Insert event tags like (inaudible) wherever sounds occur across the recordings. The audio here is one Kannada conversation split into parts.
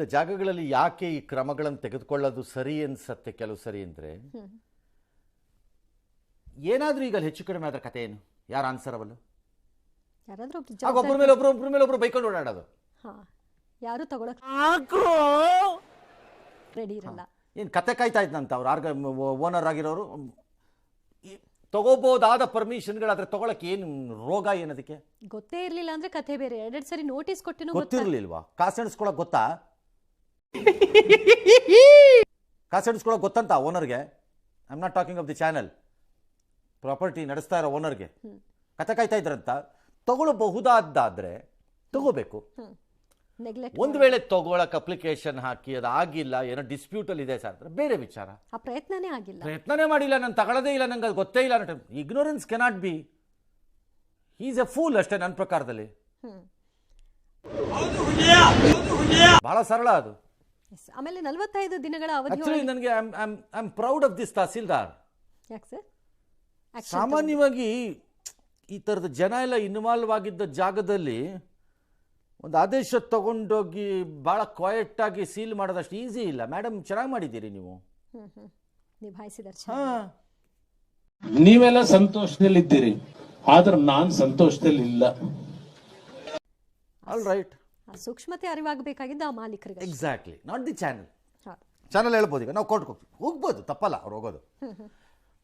ಇಂಥ ಜಾಗಗಳಲ್ಲಿ ಯಾಕೆ ಈ ಕ್ರಮಗಳನ್ನು ತೆಗೆದುಕೊಳ್ಳೋದು ಸರಿ ಅನ್ಸತ್ತೆ ಕೆಲವು ಸರಿ ಅಂದರೆ? ಏನಾದರೂ ಈಗ ಅಲ್ಲಿ ಹೆಚ್ಚು ಕಡಿಮೆ ಆದ್ರೆ ಕತೆ ಏನು? ಯಾರು ಆನ್ಸರ್ ಅವಲ್ಲ ಯಾರಾದ್ರೂ ಒಬ್ರು ಆಗ ಒಬ್ಬರ ಮೇಲೆ ಒಬ್ರು ಒಬ್ರ ಮೇಲೆ ಒಬ್ರು ಬೈಕೊಂಡು ಓಡಾಡೋದು. ಹಾ ಯಾರು ತಗೊಳಕ್ ರೆಡಿ ಇರಲ್ಲ. ಏನು ಕತೆ ಕಾಯ್ತಾ ಇದ್ನಂತ ಅವ್ರು? ಆರ್ಗ ಓನರ್ ಆಗಿರೋರು? ತಗೋಬಹುದಾದ ತಗೋಬೋದಾದ ಪರ್ಮಿಷನ್ಗಳಾದ್ರೆ ತಗೊಳಕ್ಕೆ ಏನು ರೋಗ ಏನದಕ್ಕೆ? ಗೊತ್ತೇ ಇರ್ಲಿಲ್ಲ ಅಂದ್ರೆ ಕಥೆ ಬೇರೆ. ಎರಡೆರಡು ಸರಿ ನೋಟಿಸ್ ಕೊಟ್ಟಿನೂ ಗೊತ್ತಾ? ಗೊತ್ತಿರ್ಲಿಲ್ವಾ? ಕಾಸು ಎಣಿಸ್ಕೊಳಕ್ ಗೊತ್ತಾ? (laughs) ಕಾಸು ಎಣಿಸ್ಕೊಳಕ್ ಗೊತ್ತಂತ ಓನರ್ಗೆ I am not talking of the channel property ನಡೆಸ್ತಾ ಇರೋ ಓನರ್ಗೆ ಕತೆ ಕಾಯ್ತಾ ಇದ್ರಂತ? ತಗೊಳ್ಬಹುದಾದ್ದಾದ್ರೆ ತಗೋಬೇಕು. ಒಂದು ವೇಳೆ ತಗೊಳಕ್ ಅಪ್ಲಿಕೇಶನ್ ಹಾಕಿ ಅದು ಆಗಿಲ್ಲ ಏನೋ ಡಿಸ್ಪ್ಯೂಟಲ್ಲಿ ಇದೆ ಸರ್ ಅಂದ್ರೆ ಬೇರೆ ವಿಚಾರ. ಆ ಪ್ರಯತ್ನನೇ ಆಗಿಲ್ಲ. ಪ್ರಯತ್ನನೇ ಮಾಡಿಲ್ಲ ನಾನು ತಗೊಳ್ಳೋದೇ ಇಲ್ಲ ನಂಗೆ ಅದು ಗೊತ್ತೇ ಇಲ್ಲ ಅನ್ನೋ ignorance cannot be is a fool ಅಷ್ಟೇ ನನ್ನ ಪ್ರಕಾರದಲ್ಲಿ. ಹ್ಮ್. ಬಹಳ ಸರಳ ಅದು. ಆಮೇಲೆ ನಲವತ್ತೈದು ದಿನಗಳ ಅವಧಿ ನನಗೆ I am proud of this tahsildar. ಯಾಕೆ ಸರ್? ಸಾಮಾನ್ಯವಾಗಿ ಈ ಥರದ ಜನ ಎಲ್ಲ ಇನ್ವಾಲ್ವ್ ಆಗಿದ್ದ ಜಾಗದಲ್ಲಿ ಒಂದು ಆದೇಶ ತಗೊಂಡೋಗಿ ಭಾಳ ಕ್ವಾಯಟ್ ಆಗಿ ಸೀಲ್ ಮಾಡೋದಷ್ಟು ಈಸಿ ಇಲ್ಲ. ಮೇಡಮ್ ಚೆನ್ನಾಗಿ ಮಾಡಿದ್ದೀರಿ ನೀವು. ನೀವೆಲ್ಲ ಸಂತೋಷದಲ್ಲಿದ್ದೀರಿ. ಆದ್ರೆ ಸಂತೋಷದಲ್ಲಿ ಇಲ್ಲ ಆಲ್ ರೈಟ್ ಆ ಸೂಕ್ಷ್ಮತೆ ಅರಿವಾಗಬೇಕಾಗಿದ್ದ ಆ ಮಾಲೀಕರಿಗೆ exactly not the channel channel ಹೇಳ್ಬೋದು ಈಗ. ನಾವು ಕೊಟ್ಟು ಹೋಗ್ಬೋದು ತಪ್ಪಲ್ಲ ಅವ್ರು ಹೋಗೋದು.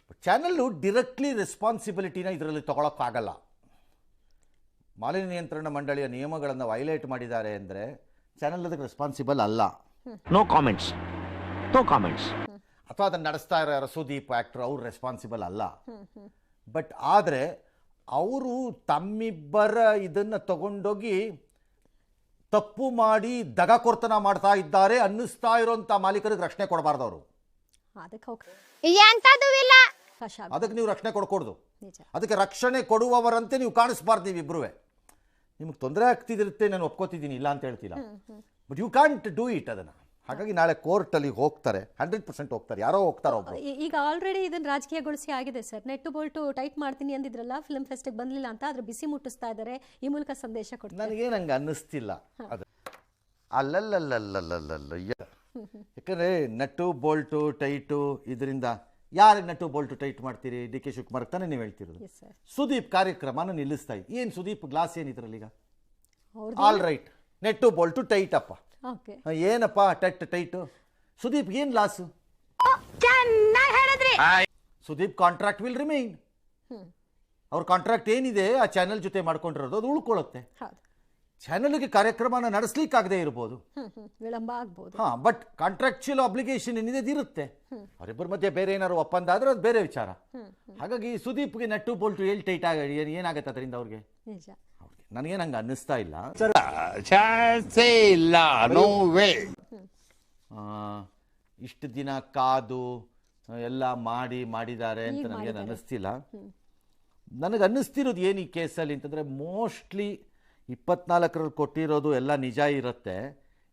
ಬಟ್ ಚಾನಲ್ಲು ಡಿರೆಕ್ಟ್ಲಿ ರೆಸ್ಪಾನ್ಸಿಬಿಲಿಟಿನ ಇದರಲ್ಲಿ ತಗೊಳಕ್ಕಾಗಲ್ಲ. ಮಾಲಿನ್ಯ ನಿಯಂತ್ರಣ ಮಂಡಳಿಯ ನಿಯಮಗಳನ್ನು ವೈಲೇಟ್ ಮಾಡಿದ್ದಾರೆ ಅಂದರೆ ಚಾನಲ್ ಅದಕ್ಕೆ ರೆಸ್ಪಾನ್ಸಿಬಲ್ ಅಲ್ಲ. ನೋ ಕಾಮೆಂಟ್ಸ್ ನೋ ಕಾಮೆಂಟ್ಸ್ ಅಥವಾ ಅದನ್ನು ನಡೆಸ್ತಾ ಇರೋ ರಸುದೀಪ್ ಸುದೀಪ್ ಆ್ಯಕ್ಟ್ರು ಅವ್ರು ರೆಸ್ಪಾನ್ಸಿಬಲ್ ಅಲ್ಲ. ಬಟ್ ಆದರೆ ಅವರು ತಮ್ಮಿಬ್ಬರ ಇದನ್ನು ತಗೊಂಡೋಗಿ ತಪ್ಪು ಮಾಡಿ ದಗಕೊರ್ತನ ಮಾಡ್ತಾ ಇದ್ದಾರೆ ಅನ್ನಿಸ್ತಾ ಇರೋಂತ ಮಾಲೀಕರಿಗೆ ರಕ್ಷಣೆ ಕೊಡಬಾರ್ದು ಅವರು. ಅದಕ್ಕೆ ನೀವು ರಕ್ಷಣೆ ಕೊಡ್ಕೊಡ್ದು. ಅದಕ್ಕೆ ರಕ್ಷಣೆ ಕೊಡುವವರಂತೆ ನೀವು ಕಾಣಿಸ್ಬಾರ್ದು ಇಬ್ರುವೆ. ನಿಮ್ಗೆ ತೊಂದರೆ ಆಗ್ತಿದಿರುತ್ತೆ ನಾನು ಒಪ್ಕೋತಿದ್ದೀನಿ ಇಲ್ಲ ಅಂತ ಹೇಳ್ತಿಲ್ಲ but you can't do it ಅದನ್ನು. ಹಾಗಾಗಿ ನಾಳೆ ಕೋರ್ಟಲ್ಲಿ ಹೋಗ್ತಾರೆ ಹಂಡ್ರೆಡ್ ಪರ್ಸೆಂಟ್ ಹೋಗ್ತಾರೆ ಯಾರೋ ಹೋಗ್ತಾರೋ ಈಗ ಆಲ್ರೆಡಿ ಇದನ್ನ ರಾಜಕೀಯಗೊಳಿಸಿ ಆಗಿದೆ ಸರ್. ನೆಟ್ಟು ಬೋಲ್ಟು ಟೈಟ್ ಮಾಡ್ತೀನಿ ಅಂದಿದ್ರಲ್ಲ ಫಿಲ್ಮ್ ಫೆಸ್ಟಿಗೆ ಬಂದಿಲ್ಲ ಅಂತ ಆದ್ರೆ ಬಿಸಿ ಮುಟ್ಟಿಸ್ತಾ ಇದ್ದಾರೆ ಈ ಮೂಲಕ ಸಂದೇಶ ಕೊಡ್ತಾರೆ. ನನಗೆ ನಂಗೆ ಅನ್ನಿಸ್ತಿಲ್ಲ. ಅದು ಅಲ್ಲಲ್ಲಲ್ಲಲ್ಲಲ್ಲಲ್ಲ ಯಾಕಂದರೆ ನಟ್ಟು ಬೋಲ್ಟು ಟೈಟು ಇದರಿಂದ ಯಾರು ನಟ್ಟು ಬೋಲ್ಟು ಟೈಟ್ ಮಾಡ್ತೀರಿ? ಡಿ ಕೆ ಶಿವಕುಮಾರ್ ತಾನೇ ನೀವು ಹೇಳ್ತಿರೋದು. ಸುದೀಪ್ ಕಾರ್ಯಕ್ರಮನ ನಿಲ್ಲಿಸ್ತಾ ಏನು ಸುದೀಪ್ ಗ್ಲಾಸ್ ಏನಿದ್ರಲ್ಲ ಈಗ? All right nut bolt tight ಅಪ್ಪ. ಓಕೆ. ಏನಪ್ಪ ಟಟ್ ಟೈಟು? ಸುದೀಪ್ ಏನು ಲಾಸು? ಚೆನ್ನಾಗಿ ಹೇಳಿದ್ರಿ. ಸುದೀಪ್ ಕಾಂಟ್ರಾಕ್ಟ್ ವಿಲ್ ರಿಮೈನ್ ಅವ್ರ ಕಾಂಟ್ರಾಕ್ಟ್ ಏನಿದೆ ಆ ಚಾನೆಲ್ ಜೊತೆ ಮಾಡ್ಕೊಂಡಿರೋದು ಅದು ಉಳ್ಕೊಳ್ಳುತ್ತೆ. ಹೌದು. ಚಾನೆಲ್ಗೆ ಕಾರ್ಯಕ್ರಮನ ನಡೆಸ್ಲಿಕ್ಕಾಗದೇ ಇರ್ಬೋದು. ವಿಳಂಬ ಆಗ್ಬೋದು. ಹಾ ಬಟ್ ಕಾಂಟ್ರಾಕ್ಚುಯಲ್ ಅಬ್ಲಿಗೇಷನ್ ಏನಿದೆ ಅದು ಇರುತ್ತೆ. ಅವರಿಬ್ಬರ ಮಧ್ಯೆ ಬೇರೆ ಏನಾದ್ರು ಒಪ್ಪಂದ ಆದ್ರೆ ಅದು ಬೇರೆ ವಿಚಾರ. ಹಾಗಾಗಿ ಸುದೀಪ್ಗೆ ನೆಟ್ಟು ಬೋಲ್ಟು ಎಲ್ ಟೈಟ್ ಆಗಿ ಏನಾಗುತ್ತೆ ಏನಾಗತ್ತೆ ಅದರಿಂದ ನಿಜ. ಅವ್ರಿಗೆ ನನಗೇನು ಹಂಗೆ ಅನ್ನಿಸ್ತಾ ಇಲ್ಲ. ಚಾನ್ಸೇ ಇಲ್ಲ ನೋ ವೇ ಆ, ಇಷ್ಟು ದಿನ ಕಾದು ಎಲ್ಲ ಮಾಡಿ ಮಾಡಿದ್ದಾರೆ ಅಂತ ನನಗೇನು. ಅನ್ನಿಸ್ತಿಲ್ಲ. ನನಗೆ ಅನ್ನಿಸ್ತಿರೋದು ಏನು ಈ ಕೇಸಲ್ಲಿ ಅಂತಂದರೆ ಮೋಸ್ಟ್ಲಿ ಇಪ್ಪತ್ನಾಲ್ಕರಲ್ಲಿ ಕೊಟ್ಟಿರೋದು ಎಲ್ಲ ನಿಜ ಇರುತ್ತೆ.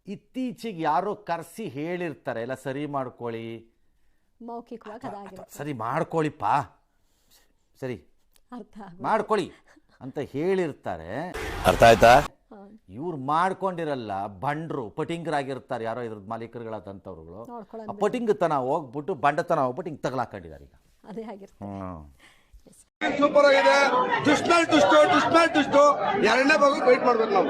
ಇತ್ತೀಚೆಗೆ ಯಾರೋ ಕರೆಸಿ ಹೇಳಿರ್ತಾರೆ ಎಲ್ಲ ಸರಿ ಮಾಡ್ಕೊಳ್ಳಿ. ಸರಿ ಮಾಡ್ಕೊಳ್ಳಿಪ್ಪ. ಸರಿ. ಮಾಡ್ಕೊಳ್ಳಿ. ಅಂತ ಹೇಳಿರ್ತಾರೆ. ಅರ್ಥ ಆಯ್ತಾ? ಇವ್ರು ಮಾಡ್ಕೊಂಡಿರಲ್ಲ ಬಂಡ್ರು ಪಟಿಂಗರಾಗಿರ್ತಾರೆ ಯಾರೋ ಇದ್ರ ಮಾಲೀಕರುಗಳಾದಂಥವ್ರುಗಳು. ಆ ಪಟಿಂಗತನ ಹೋಗ್ಬಿಟ್ಟು ಬಂಡತನ ಹೋಗ್ಬಿಟ್ಟು ಹಿಂಗೆ ತಗಲಾಕೊಂಡಿದ್ದಾರೆ ಈಗ. ಅದೇ ಆಗಿರ್ತದೆ ಹ್ಮ್. ಸೂಪರ್ ಆಗಿದೆ. ದುಷ್ಟು ದುಷ್ಟು ಎರಡನೇ ಭಾಗ ವೈಟ್ ಮಾಡ್ಬೇಕು ನಾವು.